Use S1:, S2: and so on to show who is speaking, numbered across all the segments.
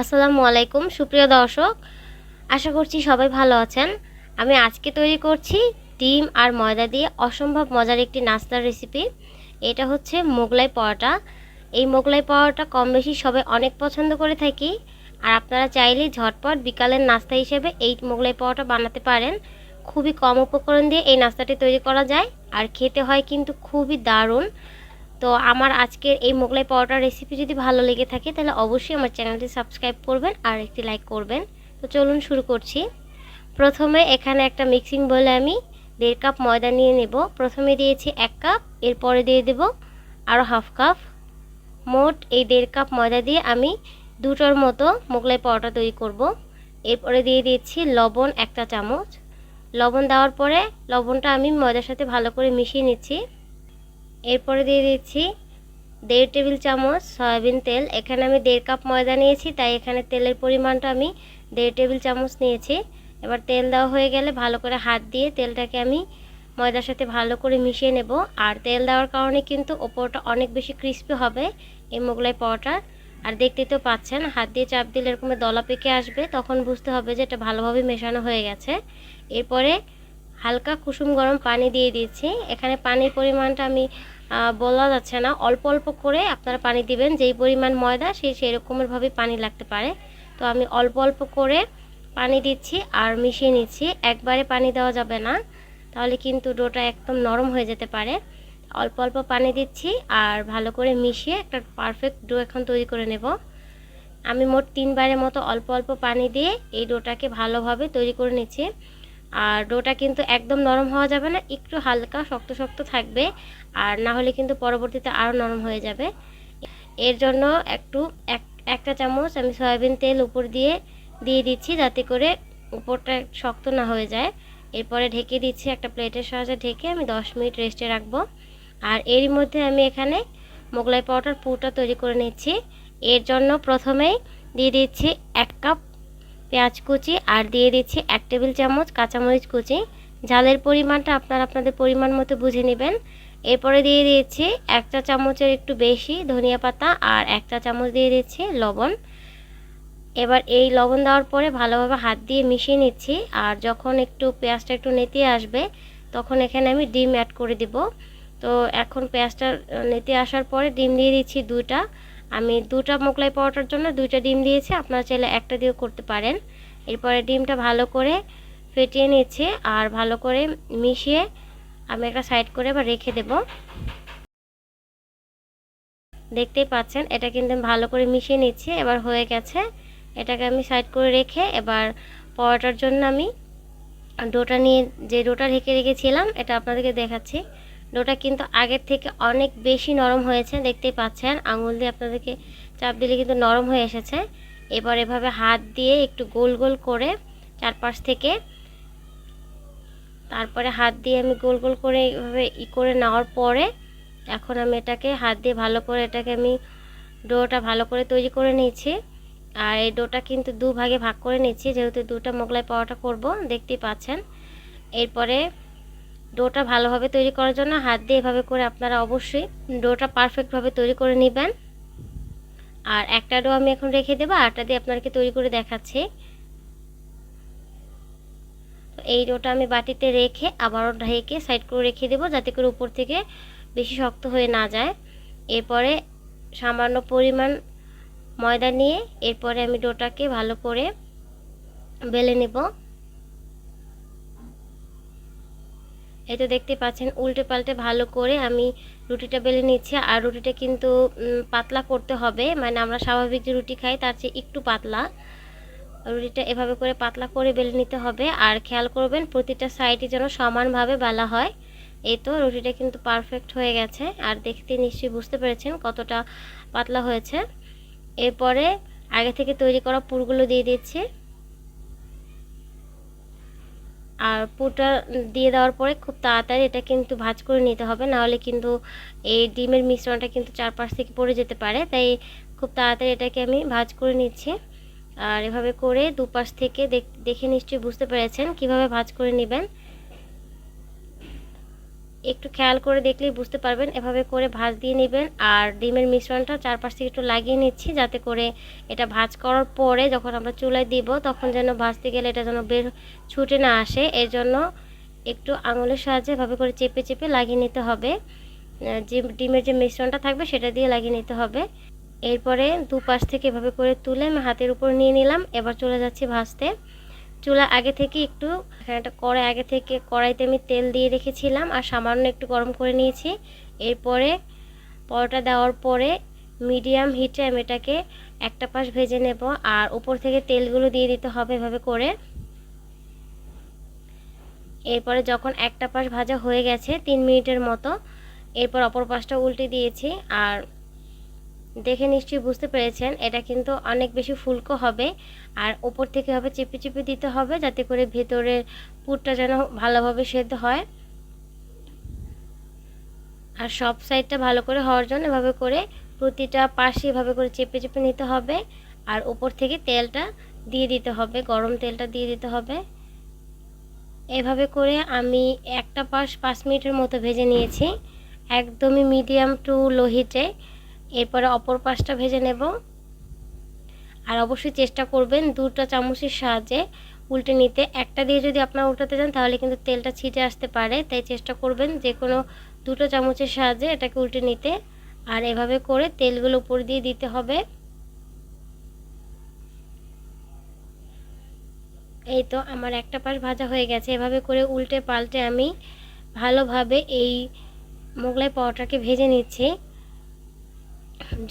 S1: আসসালামু আলাইকুম, সুপ্রিয় দর্শক। আশা করছি সবাই ভালো আছেন। আমি আজকে তৈরি করছি ডিম আর ময়দা দিয়ে অসম্ভব মজার একটি নাস্তার রেসিপি এটা হচ্ছে মোগলাই পরোটা। এই মোগলাই পরোটা কম বেশি সবাই অনেক পছন্দ করে থাকি। আর আপনারা চাইলেই ঝটপট বিকালের নাস্তা হিসেবে এই মোগলাই পরোটা বানাতে পারেন। খুবই কম উপকরণ দিয়ে এই নাস্তাটি তৈরি করা যায়। আর খেতে হয় কিন্তু খুবই দারুণ। তো আমার আজকের এই মোগলাই পাউডার রেসিপি যদি ভালো লেগে থাকে, তাহলে অবশ্যই আমার চ্যানেলটি সাবস্ক্রাইব করবেন আর একটি লাইক করবেন। তো চলুন শুরু করছি। প্রথমে এখানে একটা মিক্সিং বলে আমি দেড় কাপ ময়দা নিয়ে নেব। প্রথমে দিয়েছি এক কাপ এরপরে দিয়ে দেব আরও হাফ কাপ মোট এই দেড় কাপ ময়দা দিয়ে আমি দুটোর মতো মোগলাই পাউডার তৈরি করব। এরপরে দিয়ে দিয়েছি লবণ একটা চামচ। লবণ দেওয়ার পরে লবণটা আমি ময়দার সাথে ভালো করে মিশিয়ে নিচ্ছি। এরপরে দিয়ে দিচ্ছি দেড় টেবিল চামচ সয়াবিন তেল। এখানে আমি দেড় কাপ ময়দা নিয়েছি, তাই এখানে তেলের পরিমাণটা আমি দেড় টেবিল চামচ নিয়েছি। এবার তেল দেওয়া হয়ে গেলে ভালো করে হাত দিয়ে তেলটাকে আমি ময়দার সাথে ভালো করে মিশিয়ে নেব। আর তেল দেওয়ার কারণে কিন্তু ওপরটা অনেক বেশি ক্রিস্পি হবে এই মোগলাই পরোটা আর দেখতে তো পাচ্ছেন, হাত দিয়ে চাপ দিলে এরকম দলা পেকে আসবে, তখন বুঝতে হবে যে এটা ভালোভাবে মেশানো হয়ে গেছে। এরপরে হালকা কুসুম গরম পানি দিয়ে দিয়েছি এখানে পানির পরিমাণটা আমি বলা যাচ্ছে না। অল্প অল্প করে আপনারা পানি দিবেন। যেই পরিমাণ ময়দা, সেই সেই রকমেরভাবে পানি লাগতে পারে। তো আমি অল্প অল্প করে পানি দিচ্ছি আর মিশিয়ে নিচ্ছি। একবারে পানি দেওয়া যাবে না। তাহলে কিন্তু ডোটা একদম নরম হয়ে যেতে পারে। অল্প অল্প পানি দিচ্ছি আর ভালো করে মিশিয়ে একটা পারফেক্ট ডো এখন তৈরি করে নেব। আমি মোট তিনবারের মতো অল্প অল্প পানি দিয়ে এই ডোটাকে ভালোভাবে তৈরি করে নিচ্ছি। আর ডোটা কিন্তু একদম নরম হওয়া যাবে না, একটু হালকা শক্ত শক্ত থাকবে, আর না হলে কিন্তু পরবর্তীতে আরও নরম হয়ে যাবে। এর জন্য একটু এক, একটা চামচ আমি সয়াবিন তেল উপর দিয়ে দিয়ে দিচ্ছি যাতে করে উপরটা শক্ত না হয়ে যায়। এরপরে ঢেকে দিচ্ছি একটা প্লেটের সাহায্যে ঢেকে আমি দশ মিনিট রেস্টে রাখব। আর এরই মধ্যে আমি এখানে মোগলাই পাউডার পুরটা তৈরি করে নিচ্ছি। এর জন্য প্রথমেই দিয়ে দিচ্ছি এক কাপ পেঁয়াজ কুচি আর দিয়ে দিচ্ছি এক টেবিল চামচ কাঁচামরিচ কুচি। ঝালের পরিমাণটা আপনারা আপনাদের পরিমাণ মতো বুঝে নেবেন। এরপরে দিয়ে দিয়েছি একটা চামচের একটু বেশি ধনিয়া পাতা আর একটা চামচ দিয়ে দিচ্ছি লবণ। এবার এই লবণ দেওয়ার পরে ভালোভাবে হাত দিয়ে মিশিয়ে নিচ্ছি আর যখন একটু পেঁয়াজটা একটু নেতে আসবে, তখন এখানে আমি ডিম অ্যাড করে দিব। তো এখন পেঁয়াজটা নেতে আসার পরে ডিম দিয়ে দিচ্ছি দুইটা। আমি দুটা মোগলাই পাওয়াটার জন্য দুইটা ডিম দিয়েছি, আপনারা চাইলে একটা দিয়েও করতে পারেন। এরপরে ডিমটা ভালো করে ফেটিয়ে নিচ্ছে আর ভালো করে মিশিয়ে আমি একটা সাইড করে এবার রেখে দেব। দেখতেই পাচ্ছেন, এটা কিন্তু ভালো করে মিশিয়ে নিচ্ছি, এবার হয়ে গেছে। এটাকে আমি সাইড করে রেখে এবার পরোটার জন্য আমি ডোটা নিয়ে, যে ডোটা ঢেকে রেখেছিলাম, এটা আপনাদেরকে দেখাচ্ছি। ডোটা কিন্তু আগের থেকে অনেক বেশি নরম হয়েছে, দেখতেই পাচ্ছেন। আঙুল দিয়ে আপনাদেরকে চাপ দিলে কিন্তু নরম হয়ে এসেছে। এবার এভাবে হাত দিয়ে একটু গোল গোল করে চারপাশ থেকে তারপরে হাত দিয়ে আমি গোল গোল করে এইভাবে ই করে নেওয়ার পরে এখন আমি এটাকে হাত দিয়ে ভালো করে এটাকে আমি ডোটা ভালো করে তৈরি করে নিয়েছি। আর এই ডোটা কিন্তু দু ভাগে ভাগ করে নিচ্ছি যেহেতু দুটা মোগলাই পাওয়াটা করব, দেখতেই পাচ্ছেন। এরপরে ডোটা ভালোভাবে তৈরি করার জন্য হাত দিয়ে এভাবে করে আপনারা অবশ্যই ডোটা পারফেক্টভাবে তৈরি করে নেবেন। আর একটা ডো আমি এখন রেখে দেবো, আরটা দিয়ে আপনাদেরকে তৈরি করে দেখাচ্ছি। তো এই ডোটা আমি বাটিতে রেখে আবারও ঢেকে সাইড করে রেখে দেবো, যাতে করে উপর থেকে বেশি শক্ত হয়ে না যায়। এরপরে সামান্য পরিমাণ ময়দা নিয়ে এরপরে আমি ডোটাকে ভালো করে বেলে নেব। এই তো দেখতে পাচ্ছেন উল্টে পাল্টে ভালো করে আমি রুটিটা বেলে নিচ্ছি। আর রুটিটা কিন্তু পাতলা করতে হবে। মানে আমরা স্বাভাবিক যে রুটি খাই, তার চেয়ে একটু পাতলা। রুটিটা এভাবে করে পাতলা করে বেলে নিতে হবে। আর খেয়াল করবেন, প্রতিটা সাইডে যেন সমানভাবে বেলা হয়। এই তো রুটিটা কিন্তু পারফেক্ট হয়ে গেছে। আর দেখতে নিশ্চয়ই বুঝতে পেরেছেন কতটা পাতলা হয়েছে। এরপরে আগে থেকে তৈরি করা পুরগুলো দিয়ে দিচ্ছি। আর পুরটা দিয়ে দেওয়ার পরে খুব তাড়াতাড়ি এটা কিন্তু ভাজ করে নিতে হবে, নাহলে কিন্তু এই ডিমের মিশ্রণটা কিন্তু চারপাশ থেকে পড়ে যেতে পারে। তাই খুব তাড়াতাড়ি এটাকে আমি ভাজ করে নিচ্ছি। আর এভাবে করে দুপাশ থেকে দেখে নিশ্চয়ই বুঝতে পেরেছেন কীভাবে ভাজ করে নেবেন। একটু খেয়াল করে দেখলেই বুঝতে পারবেন। এভাবে করে ভাজ দিয়ে নেবেন। আর ডিমের মিশ্রণটা চারপাশ থেকে একটু লাগিয়ে নিচ্ছি যাতে করে এটা ভাজ করার পরে যখন আমরা চুলায় দিব, তখন যেন ভাজতে গেলে এটা যেন বের ছুটে না আসে। এর জন্য একটু আঙুলের সাহায্যে এভাবে করে চেপে চেপে লাগিয়ে নিতে হবে। যে ডিমের যে মিশ্রণটা থাকবে সেটা দিয়ে লাগিয়ে নিতে হবে। এরপরে দুপাশ থেকে এভাবে করে তুলে আমি হাতের উপর নিয়ে নিলাম। এবার চলে যাচ্ছি ভাজতে। চুলা আগে থেকে একটু এখানে একটা কড়াই আগে থেকে কড়াইতে আমি তেল দিয়ে রেখেছিলাম আর সামান্য একটু গরম করে নিয়েছি। এরপরে পরোটা দেওয়ার পরে মিডিয়াম হিটে আমি এটাকে একটা পাশ ভেজে নেব আর উপর থেকে তেলগুলো দিয়ে দিতে হবে এভাবে করে। এরপরে যখন একটা পাশ ভাজা হয়ে গেছে তিন মিনিটের মতো, এরপর অপর পাশটা উল্টে দিয়েছি আর দেখে নিশ্চয়ই বুঝতে পেরেছেন, এটা কিন্তু অনেক বেশি ফুলকো হবে আর ওপর থেকে হবে চেপে চেপে দিতে হবে যাতে করে ভেতরের পুরটা যেন ভালোভাবে সেদ্ধ হয়। আর সব সাইডটা ভালো করে হওয়ার জন্য এভাবে করে প্রতিটা পাশে এভাবে করে চেপে চেপে নিতে হবে আর ওপর থেকে তেলটা দিয়ে দিতে হবে, গরম তেলটা দিয়ে দিতে হবে। এভাবে করে আমি একটা পাশ পাঁচ মিনিটের মতো ভেজে নিয়েছি, একদমই মিডিয়াম টু লো হিটে। এরপরে অপর পাশটা ভেজে নেব। আর অবশ্যই চেষ্টা করবেন দুটো চামচের সাহায্যে উল্টে নিতে। একটা দিয়ে যদি আপনারা উল্টাতে যান তাহলে কিন্তু তেলটা ছিটে আসতে পারে। তাই চেষ্টা করবেন যে কোনো দুটো চামচের সাহায্যে এটাকে উল্টে নিতে। আর এভাবে করে তেলগুলো উপর দিয়ে দিতে হবে। এই তো আমার একটা পাশ ভাজা হয়ে গেছে। এভাবে করে উল্টে পাল্টে আমি ভালোভাবে এই মোগলাই পাওয়াটাকে ভেজে নিচ্ছি।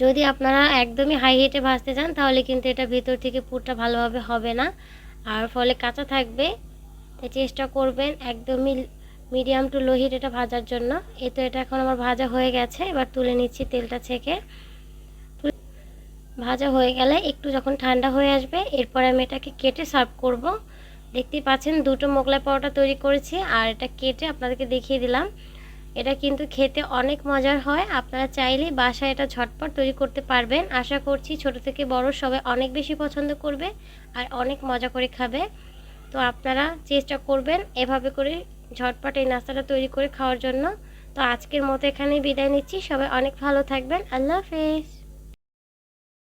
S1: যদি আপনারা একদমই হাই হিটে ভাজতে চান, তাহলে কিন্তু এটা ভেতর থেকে পুরটা ভালোভাবে হবে না। আর ফলে কাঁচা থাকবে। তাই চেষ্টা করবেন একদমই মিডিয়াম টু লো হিট এটা ভাজার জন্য। এ তো এটা এখন আমার ভাজা হয়ে গেছে। এবার তুলে নিচ্ছি তেলটা ছেঁকে। ভাজা হয়ে গেলে একটু যখন ঠান্ডা হয়ে আসবে, এরপরে আমি এটাকে কেটে সার্ভ করব। দেখতেই পাচ্ছেন দুটো মোগলাই পরোটা তৈরি করেছি। আর এটা কেটে আপনাদেরকে দেখিয়ে দিলাম। এটা কিন্তু খেতে অনেক মজার হয়। আপনারা চাইলে বাসায় এটা ঝটপট তৈরি করতে পারবেন। আশা করছি ছোট থেকে বড় সবাই অনেক বেশি পছন্দ করবে আর অনেক মজা করে খাবে। তো আপনারা চেষ্টা করবেন এভাবে করে ঝটপট এই নাস্তাটা তৈরি করে খাওয়ার জন্য। তো আজকের মতো এখানেই বিদায় নিচ্ছি। সবাই অনেক ভালো থাকবেন। আল্লাহ হাফেজ।